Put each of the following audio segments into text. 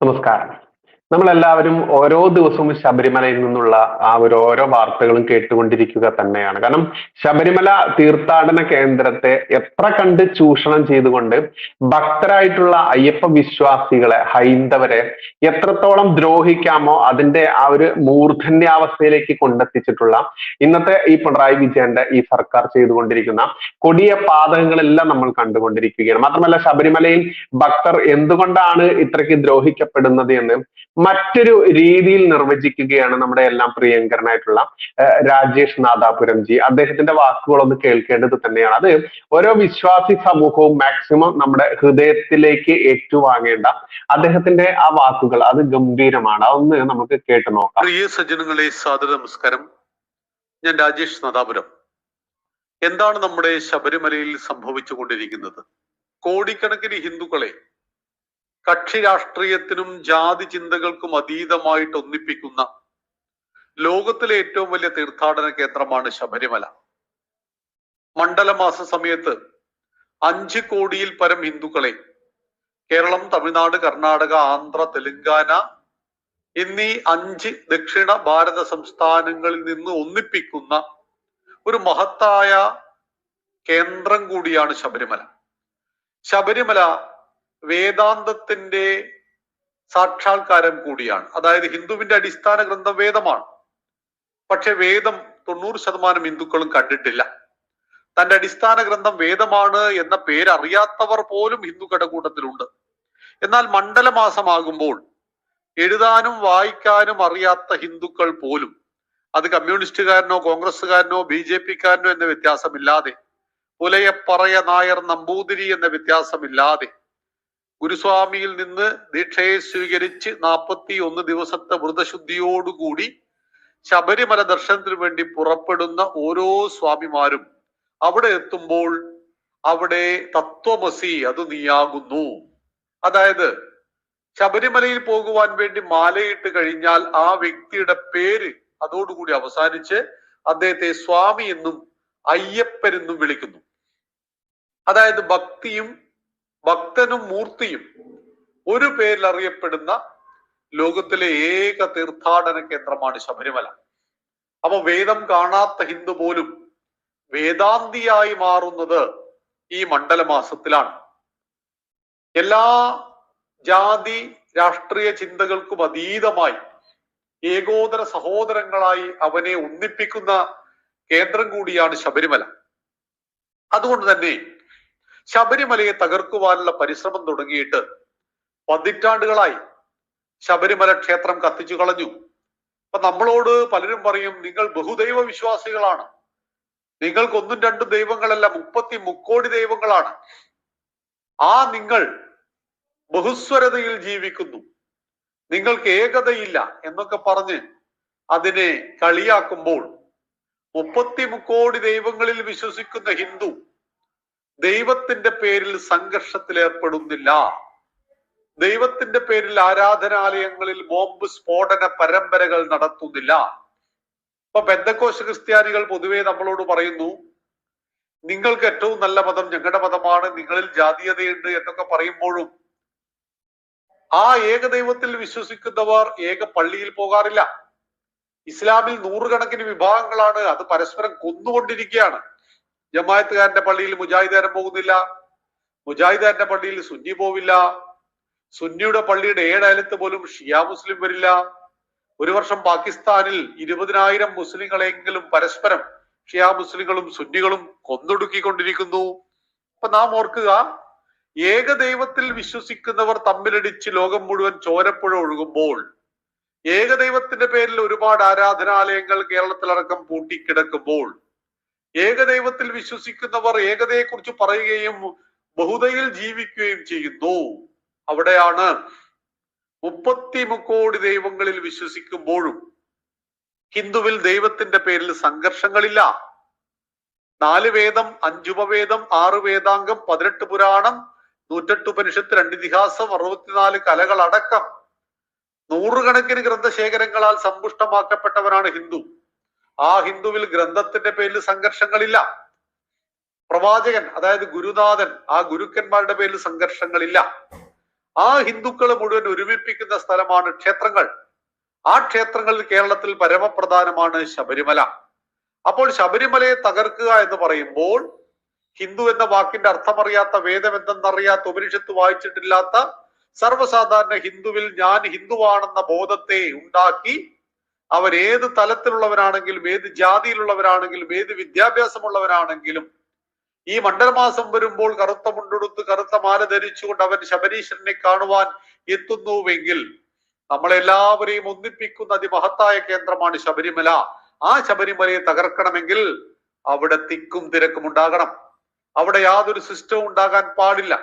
നമസ്കാരം നമ്മളെല്ലാവരും ഓരോ ദിവസവും ശബരിമലയിൽ നിന്നുള്ള ആ ഒരു ഓരോ വാർത്തകളും കേട്ടുകൊണ്ടിരിക്കുക തന്നെയാണ്. കാരണം ശബരിമല തീർത്ഥാടന കേന്ദ്രത്തെ എത്ര കണ്ട് ചൂഷണം ചെയ്തുകൊണ്ട് ഭക്തരായിട്ടുള്ള അയ്യപ്പ വിശ്വാസികളെ ഹൈന്ദവരെ എത്രത്തോളം ദ്രോഹിക്കാമോ അതിന്റെ ആ ഒരു മൂർധന്യാവസ്ഥയിലേക്ക് കൊണ്ടെത്തിച്ചിട്ടുള്ള ഇന്നത്തെ ഈ പിണറായി വിജയന്റെ ഈ സർക്കാർ ചെയ്തുകൊണ്ടിരിക്കുന്ന കൊടിയ പാതകങ്ങളെല്ലാം നമ്മൾ കണ്ടുകൊണ്ടിരിക്കുകയാണ്. മാത്രമല്ല ശബരിമലയിൽ ഭക്തർ എന്തുകൊണ്ടാണ് ഇത്രയ്ക്ക് ദ്രോഹിക്കപ്പെടുന്നത് എന്ന് മറ്റൊരു രീതിയിൽ നിർവചിക്കുകയാണ് നമ്മുടെ എല്ലാം പ്രിയങ്കരനായിട്ടുള്ള രാജേഷ് നാദാപുരം ജി. അദ്ദേഹത്തിന്റെ വാക്കുകളൊന്ന് കേൾക്കേണ്ടത് തന്നെയാണ്. അത് ഓരോ വിശ്വാസി സമൂഹവും മാക്സിമം നമ്മുടെ ഹൃദയത്തിലേക്ക് ഏറ്റുവാങ്ങേണ്ട അദ്ദേഹത്തിന്റെ ആ വാക്കുകൾ. അത് ഗംഭീരമാണ്. അതൊന്ന് നമുക്ക് കേട്ടു നോക്കാം. പ്രിയ സജ്ജനങ്ങളെ സാദര നമസ്കാരം. ഞാൻ രാജേഷ് നാദാപുരം. എന്താണ് നമ്മുടെ ശബരിമലയിൽ സംഭവിച്ചു കൊണ്ടിരിക്കുന്നത് കോടിക്കണക്കിന് ഹിന്ദുക്കളെ കക്ഷി രാഷ്ട്രീയത്തിനും ജാതി ചിന്തകൾക്കും അതീതമായിട്ട് ഒന്നിപ്പിക്കുന്ന ലോകത്തിലെ ഏറ്റവും വലിയ തീർത്ഥാടന കേന്ദ്രമാണ് ശബരിമല. മണ്ഡലമാസ സമയത്ത് അഞ്ച് കോടിയിൽ പരം ഹിന്ദുക്കളെ കേരളം തമിഴ്നാട് കർണാടക ആന്ധ്ര തെലുങ്കാന എന്നീ അഞ്ച് ദക്ഷിണ ഭാരത സംസ്ഥാനങ്ങളിൽ നിന്ന് ഒന്നിപ്പിക്കുന്ന ഒരു മഹത്തായ കേന്ദ്രം കൂടിയാണ് ശബരിമല. ശബരിമല വേദാന്തത്തിന്റെ സാക്ഷാത്കാരം കൂടിയാണ്. അതായത് ഹിന്ദുവിന്റെ അടിസ്ഥാന ഗ്രന്ഥം വേദമാണ്. പക്ഷെ വേദം തൊണ്ണൂറ് ശതമാനം ഹിന്ദുക്കളും കണ്ടിട്ടില്ല. തന്റെ അടിസ്ഥാന ഗ്രന്ഥം വേദമാണ് എന്ന പേരറിയാത്തവർ പോലും ഹിന്ദു കൂട്ടത്തിലുണ്ട്. എന്നാൽ മണ്ഡലമാസമാകുമ്പോൾ എഴുതാനും വായിക്കാനും അറിയാത്ത ഹിന്ദുക്കൾ പോലും അത് കമ്മ്യൂണിസ്റ്റുകാരനോ കോൺഗ്രസ്സുകാരനോ ബി ജെ പിക്കാരനോ എന്ന വ്യത്യാസമില്ലാതെ പുലയപ്പറയ നായർ നമ്പൂതിരി എന്ന വ്യത്യാസമില്ലാതെ ഗുരുസ്വാമിയിൽ നിന്ന് ദീക്ഷയെ സ്വീകരിച്ച് നാൽപ്പത്തി ഒന്ന് ദിവസത്തെ വ്രതശുദ്ധിയോടുകൂടി ശബരിമല ദർശനത്തിന് വേണ്ടി പുറപ്പെടുന്ന ഓരോ സ്വാമിമാരും അവിടെ എത്തുമ്പോൾ അവിടെ തത്വമസി അത് നീയാകുന്നു. അതായത് ശബരിമലയിൽ പോകുവാൻ വേണ്ടി മാലയിട്ട് കഴിഞ്ഞാൽ ആ വ്യക്തിയുടെ പേര് അതോടുകൂടി അവസാനിച്ച് അദ്ദേഹത്തെ സ്വാമി എന്നും അയ്യപ്പനെന്നും വിളിക്കുന്നു. അതായത് ഭക്തിയും ഭക്തനും മൂർത്തിയും ഒരു പേരിൽ അറിയപ്പെടുന്ന ലോകത്തിലെ ഏക തീർത്ഥാടന കേന്ദ്രമാണ് ശബരിമല. അപ്പൊ വേദം കാണാത്ത ഹിന്ദു പോലും വേദാന്തിയായി മാറുന്നത് ഈ മണ്ഡലമാസത്തിലാണ്. എല്ലാ ജാതി രാഷ്ട്രീയ ചിന്തകൾക്കും അതീതമായി ഏകോദര സഹോദരങ്ങളായി അവനെ ഒന്നിപ്പിക്കുന്ന കേന്ദ്രം കൂടിയാണ് ശബരിമല. അതുകൊണ്ട് തന്നെ ശബരിമലയെ തകർക്കുവാനുള്ള പരിശ്രമം തുടങ്ങിയിട്ട് പതിറ്റാണ്ടുകളായി ശബരിമല ക്ഷേത്രം കത്തിച്ചു കളഞ്ഞു. അപ്പൊ നമ്മളോട് പലരും പറയും നിങ്ങൾ ബഹുദൈവ വിശ്വാസികളാണ്. നിങ്ങൾക്കൊന്നും രണ്ടും ദൈവങ്ങളല്ല മുപ്പത്തി മുക്കോടി ദൈവങ്ങളാണ്. ആ നിങ്ങൾ ബഹുസ്വരതയിൽ ജീവിക്കുന്നു. നിങ്ങൾക്ക് ഏകതയില്ല എന്നൊക്കെ പറഞ്ഞ് അതിനെ കളിയാക്കുമ്പോൾ മുപ്പത്തി മുക്കോടി ദൈവങ്ങളിൽ വിശ്വസിക്കുന്ന ഹിന്ദു ദൈവത്തിന്റെ പേരിൽ സംഘർഷത്തിൽ ഏർപ്പെടുന്നില്ല ദൈവത്തിന്റെ പേരിൽ ആരാധനാലയങ്ങളിൽ ബോംബ് സ്ഫോടന പരമ്പരകൾ നടത്തുന്നില്ല. ഇപ്പൊ ബന്ധക്കോശ ക്രിസ്ത്യാനികൾ പൊതുവെ നമ്മളോട് പറയുന്നു നിങ്ങൾക്ക് ഏറ്റവും നല്ല മതം ഞങ്ങളുടെ മതമാണ് നിങ്ങളിൽ ജാതീയതയുണ്ട് എന്നൊക്കെ പറയുമ്പോഴും ആ ഏകദൈവത്തിൽ വിശ്വസിക്കുന്നവർ ഏക പള്ളിയിൽ പോകാറില്ല. ഇസ്ലാമിൽ നൂറുകണക്കിന് വിഭാഗങ്ങളാണ് അത് പരസ്പരം കൊന്നുകൊണ്ടിരിക്കുകയാണ്. ജമായത്തുകാരന്റെ പള്ളിയിൽ മുജാഹിദാരൻ പോകുന്നില്ല. മുജാഹിദാരന്റെ പള്ളിയിൽ സുന്നി പോവില്ല. സുന്നിയുടെ പള്ളിയുടെ ഏഴയലത്ത് പോലും ഷിയ മുസ്ലിം വരില്ല. ഒരു വർഷം പാകിസ്ഥാനിൽ ഇരുപതിനായിരം മുസ്ലിങ്ങളെങ്കിലും പരസ്പരം ഷിയ മുസ്ലിങ്ങളും സുന്നികളും കൊന്നൊടുക്കിക്കൊണ്ടിരിക്കുന്നു. അപ്പൊ നാം ഓർക്കുക ഏകദൈവത്തിൽ വിശ്വസിക്കുന്നവർ തമ്മിലടിച്ച് ലോകം മുഴുവൻ ചോരപ്പുഴ ഒഴുകുമ്പോൾ ഏകദൈവത്തിന്റെ പേരിൽ ഒരുപാട് ആരാധനാലയങ്ങൾ കേരളത്തിലടക്കം പൂട്ടിക്കിടക്കുമ്പോൾ ഏകദൈവത്തിൽ വിശ്വസിക്കുന്നവർ ഏകതയെക്കുറിച്ച് പറയുകയും ബഹുതയിൽ ജീവിക്കുകയും ചെയ്യുന്നു. അവിടെയാണ് മുപ്പത്തി മുക്കോടി ദൈവങ്ങളിൽ വിശ്വസിക്കുമ്പോഴും ഹിന്ദുവിൽ ദൈവത്തിന്റെ പേരിൽ സംഘർഷങ്ങളില്ല. നാല് വേദം അഞ്ചുപവേദം ആറ് വേദാംഗം പതിനെട്ട് പുരാണം നൂറ്റെട്ട് ഉപനിഷത്ത് രണ്ട് ഇതിഹാസം അറുപത്തിനാല് കലകൾ അടക്കം നൂറുകണക്കിന് ഗ്രന്ഥശേഖരങ്ങളാൽ സമ്പുഷ്ടമാക്കപ്പെട്ടവനാണ് ഹിന്ദു. ആ ഹിന്ദുവിൽ ഗ്രന്ഥത്തിന്റെ പേരിൽ സംഘർഷങ്ങളില്ല. പ്രവാചകൻ അതായത് ഗുരുനാഥൻ ആ ഗുരുക്കന്മാരുടെ പേരിൽ സംഘർഷങ്ങളില്ല. ആ ഹിന്ദുക്കളെ മുഴുവൻ ഒരുമിപ്പിക്കുന്ന സ്ഥലമാണ് ക്ഷേത്രങ്ങൾ. ആ ക്ഷേത്രങ്ങളിൽ കേരളത്തിൽ പരമപ്രധാനമാണ് ശബരിമല. അപ്പോൾ ശബരിമലയെ തകർക്കുക എന്ന് പറയുമ്പോൾ ഹിന്ദു എന്ന വാക്കിന്റെ അർത്ഥമറിയാത്ത വേദം എന്തെന്നറിയാത്ത ഉപനിഷത്ത് വായിച്ചിട്ടില്ലാത്ത സർവസാധാരണ ഹിന്ദുവിൽ ഞാൻ ഹിന്ദുവാണെന്ന ബോധത്തെ ഉണ്ടാക്കി അവർ ഏത് തലത്തിലുള്ളവരാണെങ്കിലും ഏത് ജാതിയിലുള്ളവരാണെങ്കിലും ഏത് വിദ്യാഭ്യാസമുള്ളവരാണെങ്കിലും ഈ മണ്ഡലമാസം വരുമ്പോൾ കറുത്ത മുണ്ടെടുത്ത് കറുത്ത മാല ധരിച്ചുകൊണ്ട് അവൻ ശബരീശ്വരനെ കാണുവാൻ എത്തുന്നുവെങ്കിൽ നമ്മളെല്ലാവരെയും ഒന്നിപ്പിക്കുന്ന അതിമഹത്തായ കേന്ദ്രമാണ് ശബരിമല. ആ ശബരിമലയെ തകർക്കണമെങ്കിൽ അവിടെ തിക്കും തിരക്കും ഉണ്ടാകണം. അവിടെ യാതൊരു സിസ്റ്റവും ഉണ്ടാകാൻ പാടില്ല.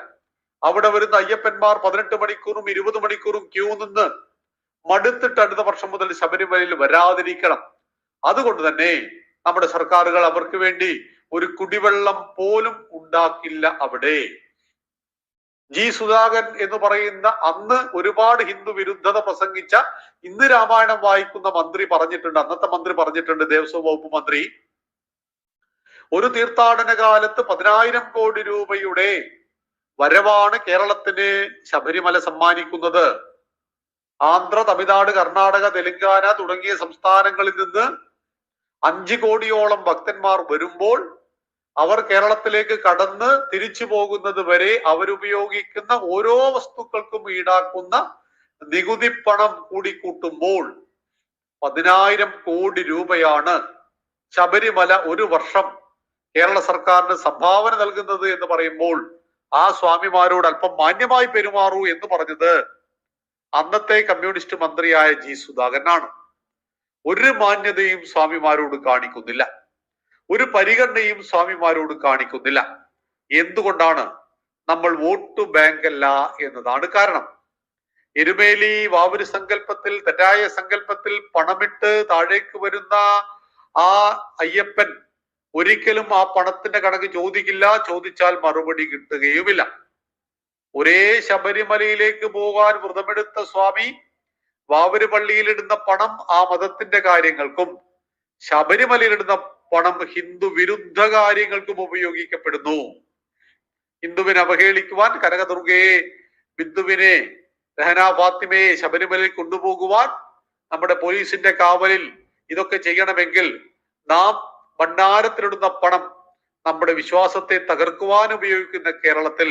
അവിടെ വരുന്ന അയ്യപ്പന്മാർ പതിനെട്ട് മണിക്കൂറും ഇരുപത് മണിക്കൂറും ക്യൂ നിന്ന് മടുത്തിട്ട് അടുത്ത വർഷം മുതൽ ശബരിമലയിൽ വരാതിരിക്കണം. അതുകൊണ്ട് തന്നെ നമ്മുടെ സർക്കാരുകൾ അവർക്ക് വേണ്ടി ഒരു കുടിവെള്ളം പോലും ഉണ്ടാക്കില്ല അവിടെ. ജി സുധാകരൻ എന്ന് പറയുന്ന അന്ന് ഒരുപാട് ഹിന്ദു വിരുദ്ധത പ്രസംഗിച്ച ഇന്ന് രാമായണം വായിക്കുന്ന മന്ത്രി പറഞ്ഞിട്ടുണ്ട് അന്നത്തെ മന്ത്രി പറഞ്ഞിട്ടുണ്ട് ദേവസ്വം വകുപ്പ് മന്ത്രി. ഒരു തീർത്ഥാടന കാലത്ത് പതിനായിരം കോടി രൂപയുടെ വരവാണ് കേരളത്തിന് ശബരിമല സമ്മാനിക്കുന്നത്. ആന്ധ്ര തമിഴ്നാട് കർണാടക തെലങ്കാന തുടങ്ങിയ സംസ്ഥാനങ്ങളിൽ നിന്ന് അഞ്ചു കോടിയോളം ഭക്തന്മാർ വരുമ്പോൾ അവർ കേരളത്തിലേക്ക് കടന്ന് തിരിച്ചു പോകുന്നത് വരെ അവരുപയോഗിക്കുന്ന ഓരോ വസ്തുക്കൾക്കും ഈടാക്കുന്ന നികുതി പണം കൂടി കൂട്ടുമ്പോൾ പതിനായിരം കോടി രൂപയാണ് ശബരിമല ഒരു വർഷം കേരള സർക്കാരിന് സംഭാവന നൽകുന്നത് എന്ന് പറയുമ്പോൾ ആ സ്വാമിമാരോട് അല്പം മാന്യമായി പെരുമാറൂ എന്ന് പറഞ്ഞത് അന്നത്തെ കമ്മ്യൂണിസ്റ്റ് മന്ത്രിയായ ജി സുധാകരനാണ്. ഒരു മാന്യതയും സ്വാമിമാരോട് കാണിക്കുന്നില്ല. ഒരു പരിഗണനയും സ്വാമിമാരോട് കാണിക്കുന്നില്ല. എന്തുകൊണ്ടാണ് നമ്മൾ വോട്ട് ബാങ്ക് അല്ല എന്നതാണ് കാരണം. എരുമേലി വാവര് സങ്കല്പത്തിൽ തെറ്റായ സങ്കല്പത്തിൽ പണമിട്ട് താഴേക്ക് വരുന്ന ആ അയ്യപ്പൻ ഒരിക്കലും ആ പണത്തിന്റെ കണക്ക് ചോദിക്കില്ല ചോദിച്ചാൽ മറുപടി കിട്ടുകയുമില്ല. ഒരേ ശബരിമലയിലേക്ക് പോകാൻ വ്രതമെടുത്ത സ്വാമി വാവൂര് പള്ളിയിലിടുന്ന പണം ആ മതത്തിന്റെ കാര്യങ്ങൾക്കും ശബരിമലയിലിടുന്ന പണം ഹിന്ദു വിരുദ്ധ കാര്യങ്ങൾക്കും ഉപയോഗിക്കപ്പെടുന്നു. ഹിന്ദുവിനെ അവഹേളിക്കുവാൻ കനകദുർഗയെ ബിന്ദുവിനെ രഹന ഫാത്തിമയെ ശബരിമലയിൽ കൊണ്ടുപോകുവാൻ നമ്മുടെ പോലീസിന്റെ കാവലിൽ ഇതൊക്കെ ചെയ്യണമെങ്കിൽ നാം ഭണ്ഡാരത്തിലിടുന്ന പണം നമ്മുടെ വിശ്വാസത്തെ തകർക്കുവാൻ ഉപയോഗിക്കുന്ന കേരളത്തിൽ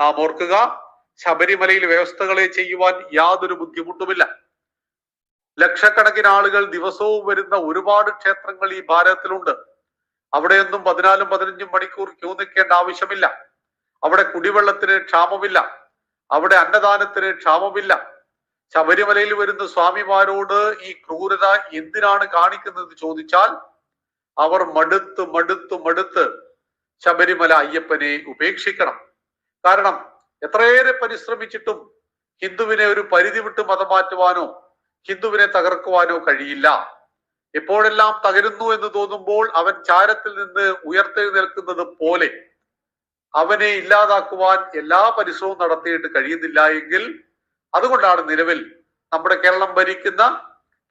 നാം ഓർക്കുക ശബരിമലയിൽ വ്യവസ്ഥകളെ ചെയ്യുവാൻ യാതൊരു ബുദ്ധിമുട്ടുമില്ല. ലക്ഷക്കണക്കിന് ആളുകൾ ദിവസവും വരുന്ന ഒരുപാട് ക്ഷേത്രങ്ങൾ ഈ ഭാരതത്തിലുണ്ട്. അവിടെയൊന്നും പതിനാലും പതിനഞ്ചും മണിക്കൂർ ക്യൂ നിൽക്കേണ്ട ആവശ്യമില്ല. അവിടെ കുടിവെള്ളത്തിന് ക്ഷാമമില്ല. അവിടെ അന്നദാനത്തിന് ക്ഷാമമില്ല. ശബരിമലയിൽ വരുന്ന സ്വാമിമാരോട് ഈ ക്രൂരത എന്തിനാണ് കാണിക്കുന്നത് ചോദിച്ചാൽ അവർ മടുത്ത് മടുത്ത് മടുത്ത് ശബരിമല അയ്യപ്പനെ ഉപേക്ഷിക്കണം. കാരണം എത്രയേറെ പരിശ്രമിച്ചിട്ടും ഹിന്ദുവിനെ ഒരു പരിധി വിട്ട് മതം മാറ്റുവാനോ ഹിന്ദുവിനെ തകർക്കുവാനോ കഴിയില്ല. എപ്പോഴെല്ലാം തകരുന്നു എന്ന് തോന്നുമ്പോൾ അവൻ ചാരത്തിൽ നിന്ന് ഉയർത്തെഴുന്നേൽക്കുന്നത് പോലെ അവനെ ഇല്ലാതാക്കുവാൻ എല്ലാ പരിശ്രമവും നടത്തിയിട്ട് കഴിയുന്നില്ല എങ്കിൽ അതുകൊണ്ടാണ് നിലവിൽ നമ്മുടെ കേരളം ഭരിക്കുന്ന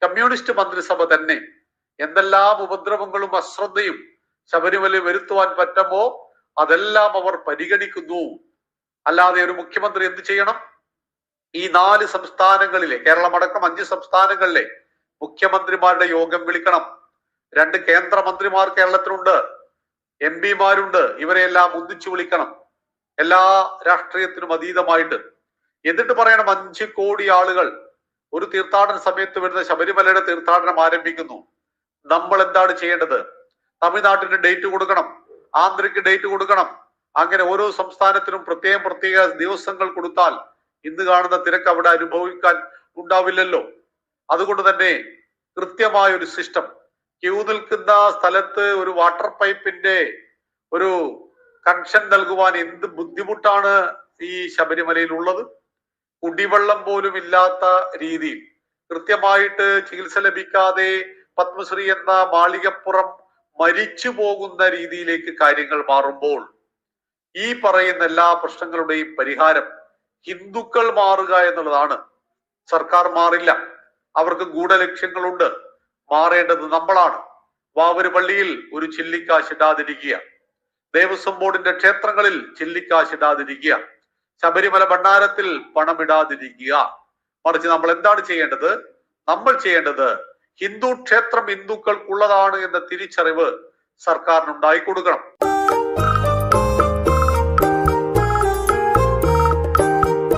കമ്മ്യൂണിസ്റ്റ് മന്ത്രിസഭ തന്നെ എന്തെല്ലാം ഉപദ്രവങ്ങളും അശ്രദ്ധയും ശബരിമല വരുത്തുവാൻ പറ്റുമോ അതെല്ലാം അവർ പരിഗണിക്കുന്നു. അല്ലാതെ ഒരു മുഖ്യമന്ത്രി എന്ത് ചെയ്യണം? ഈ നാല് സംസ്ഥാനങ്ങളിലെ കേരളം അടക്കം അഞ്ച് സംസ്ഥാനങ്ങളിലെ മുഖ്യമന്ത്രിമാരുടെ യോഗം വിളിക്കണം. രണ്ട് കേന്ദ്രമന്ത്രിമാർ കേരളത്തിലുണ്ട്. എം പിമാരുണ്ട്. ഇവരെല്ലാം ഒന്നിച്ചു വിളിക്കണം. എല്ലാ രാഷ്ട്രീയത്തിനും അതീതമായിട്ട്. എന്നിട്ട് പറയണം അഞ്ച് കോടി ആളുകൾ ഒരു തീർത്ഥാടന സമയത്ത് വരുന്ന ശബരിമലയുടെ തീർത്ഥാടനം ആരംഭിക്കുന്നു. നമ്മൾ എന്താണ് ചെയ്യേണ്ടത്? തമിഴ്നാട്ടിന് ഡേറ്റ് കൊടുക്കണം. ആന്ധ്രയ്ക്ക് ഡേറ്റ് കൊടുക്കണം. അങ്ങനെ ഓരോ സംസ്ഥാനത്തിനും പ്രത്യേകം പ്രത്യേക ദിവസങ്ങൾ കൊടുത്താൽ ഇന്ന് കാണുന്ന തിരക്ക് അവിടെ അനുഭവിക്കാൻ ഉണ്ടാവില്ലല്ലോ. അതുകൊണ്ട് തന്നെ കൃത്യമായ ഒരു സിസ്റ്റം ക്യൂ നിൽക്കുന്ന സ്ഥലത്ത് ഒരു വാട്ടർ പൈപ്പിന്റെ ഒരു കണക്ഷൻ നൽകുവാൻ എന്ത് ബുദ്ധിമുട്ടാണ് ഈ ശബരിമലയിൽ ഉള്ളത്? കുടിവെള്ളം പോലും ഇല്ലാത്ത രീതിയിൽ. കൃത്യമായിട്ട് ചികിത്സ ലഭിക്കാതെ പത്മശ്രീ എന്ന മാളികപ്പുറം മരിച്ചു പോകുന്ന രീതിയിലേക്ക് കാര്യങ്ങൾ മാറുമ്പോൾ ഈ പറയുന്ന എല്ലാ പ്രശ്നങ്ങളുടെയും പരിഹാരം ഹിന്ദുക്കൾ മാറുക എന്നുള്ളതാണ്. സർക്കാർ മാറില്ല. അവർക്ക് ഗൂഢലക്ഷ്യങ്ങളുണ്ട്. മാറേണ്ടത് നമ്മളാണ്. വാവര് പള്ളിയിൽ ഒരു ചില്ലിക്കാശ് ഇടാതിരിക്കുക. ദേവസ്വം ബോർഡിന്റെ ക്ഷേത്രങ്ങളിൽ ചില്ലിക്കാശ് ഇടാതിരിക്കുക. ശബരിമല ഭണ്ഡാരത്തിൽ പണമിടാതിരിക്കുക മറിച്ച് നമ്മൾ എന്താണ് ചെയ്യേണ്ടത്? നമ്മൾ ചെയ്യേണ്ടത് ഹിന്ദു ക്ഷേത്രം ഹിന്ദുക്കൾക്കുള്ളതാണ് എന്ന തിരിച്ചറിവ് സർക്കാരിനുണ്ടായി കൊടുക്കണം.